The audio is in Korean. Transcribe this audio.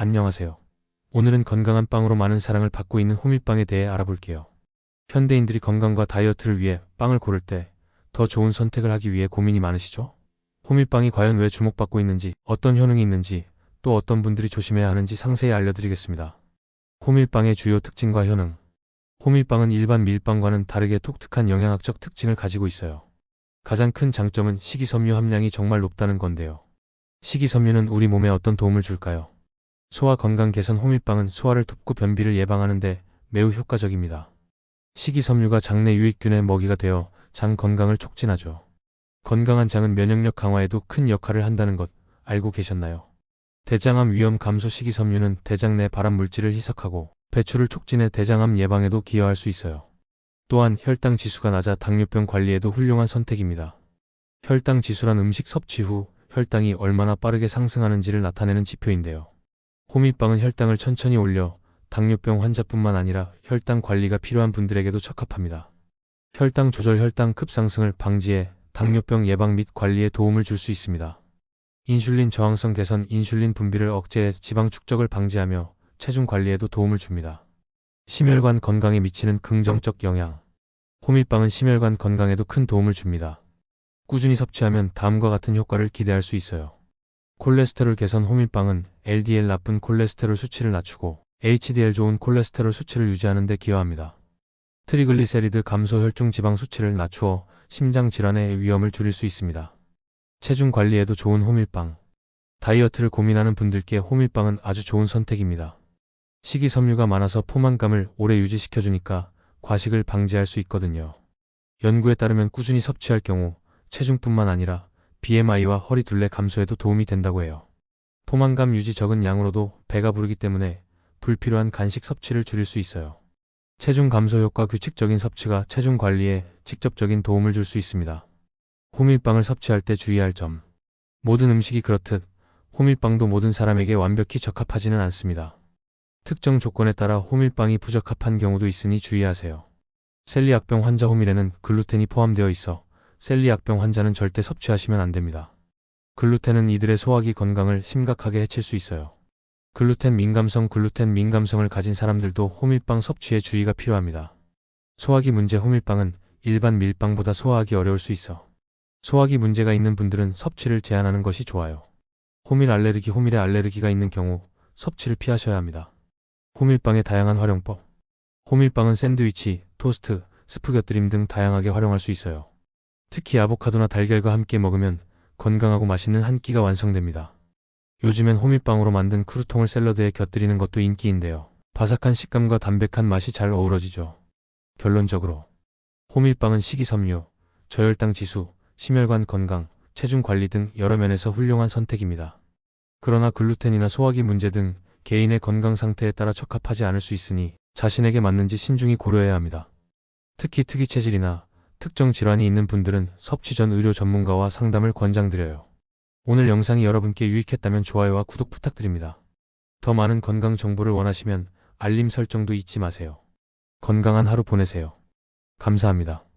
안녕하세요. 오늘은 건강한 빵으로 많은 사랑을 받고 있는 호밀빵에 대해 알아볼게요. 현대인들이 건강과 다이어트를 위해 빵을 고를 때 더 좋은 선택을 하기 위해 고민이 많으시죠? 호밀빵이 과연 왜 주목받고 있는지, 어떤 효능이 있는지, 또 어떤 분들이 조심해야 하는지 상세히 알려드리겠습니다. 호밀빵의 주요 특징과 효능. 호밀빵은 일반 밀빵과는 다르게 독특한 영양학적 특징을 가지고 있어요. 가장 큰 장점은 식이섬유 함량이 정말 높다는 건데요. 식이섬유는 우리 몸에 어떤 도움을 줄까요? 소화 건강 개선 호밀빵은 소화를 돕고 변비를 예방하는 데 매우 효과적입니다. 식이섬유가 장내 유익균의 먹이가 되어 장 건강을 촉진하죠. 건강한 장은 면역력 강화에도 큰 역할을 한다는 것 알고 계셨나요? 대장암 위험 감소 식이섬유는 대장 내 발암 물질을 희석하고 배출을 촉진해 대장암 예방에도 기여할 수 있어요. 또한 혈당 지수가 낮아 당뇨병 관리에도 훌륭한 선택입니다. 혈당 지수란 음식 섭취 후 혈당이 얼마나 빠르게 상승하는지를 나타내는 지표인데요. 호밀빵은 혈당을 천천히 올려 당뇨병 환자뿐만 아니라 혈당 관리가 필요한 분들에게도 적합합니다. 혈당 조절 혈당 급상승을 방지해 당뇨병 예방 및 관리에 도움을 줄 수 있습니다. 인슐린 저항성 개선 인슐린 분비를 억제해 지방 축적을 방지하며 체중 관리에도 도움을 줍니다. 심혈관 건강에 미치는 긍정적 영향. 호밀빵은 심혈관 건강에도 큰 도움을 줍니다. 꾸준히 섭취하면 다음과 같은 효과를 기대할 수 있어요. 콜레스테롤 개선 호밀빵은 LDL 나쁜 콜레스테롤 수치를 낮추고 HDL 좋은 콜레스테롤 수치를 유지하는 데 기여합니다. 트리글리세리드 감소 혈중 지방 수치를 낮추어 심장 질환의 위험을 줄일 수 있습니다. 체중 관리에도 좋은 호밀빵. 다이어트를 고민하는 분들께 호밀빵은 아주 좋은 선택입니다. 식이섬유가 많아서 포만감을 오래 유지시켜주니까 과식을 방지할 수 있거든요. 연구에 따르면 꾸준히 섭취할 경우 체중뿐만 아니라 BMI와 허리 둘레 감소에도 도움이 된다고 해요. 포만감 유지 적은 양으로도 배가 부르기 때문에 불필요한 간식 섭취를 줄일 수 있어요. 체중 감소 효과 규칙적인 섭취가 체중 관리에 직접적인 도움을 줄 수 있습니다. 호밀빵을 섭취할 때 주의할 점. 모든 음식이 그렇듯 호밀빵도 모든 사람에게 완벽히 적합하지는 않습니다. 특정 조건에 따라 호밀빵이 부적합한 경우도 있으니 주의하세요. 셀리악병 환자 호밀에는 글루텐이 포함되어 있어 셀리악병 환자는 절대 섭취하시면 안 됩니다. 글루텐은 이들의 소화기 건강을 심각하게 해칠 수 있어요. 글루텐 민감성 글루텐 민감성을 가진 사람들도 호밀빵 섭취에 주의가 필요합니다. 소화기 문제 호밀빵은 일반 밀빵보다 소화하기 어려울 수 있어. 소화기 문제가 있는 분들은 섭취를 제한하는 것이 좋아요. 호밀 알레르기 호밀에 알레르기가 있는 경우 섭취를 피하셔야 합니다. 호밀빵의 다양한 활용법. 호밀빵은 샌드위치, 토스트, 스프 곁들임 등 다양하게 활용할 수 있어요. 특히 아보카도나 달걀과 함께 먹으면 건강하고 맛있는 한 끼가 완성됩니다. 요즘엔 호밀빵으로 만든 크루통을 샐러드에 곁들이는 것도 인기인데요. 바삭한 식감과 담백한 맛이 잘 어우러지죠. 결론적으로 호밀빵은 식이섬유, 저혈당 지수, 심혈관 건강, 체중 관리 등 여러 면에서 훌륭한 선택입니다. 그러나 글루텐이나 소화기 문제 등 개인의 건강 상태에 따라 적합하지 않을 수 있으니 자신에게 맞는지 신중히 고려해야 합니다. 특히 특이 체질이나 특정 질환이 있는 분들은 섭취 전 의료 전문가와 상담을 권장드려요. 오늘 영상이 여러분께 유익했다면 좋아요와 구독 부탁드립니다. 더 많은 건강 정보를 원하시면 알림 설정도 잊지 마세요. 건강한 하루 보내세요. 감사합니다.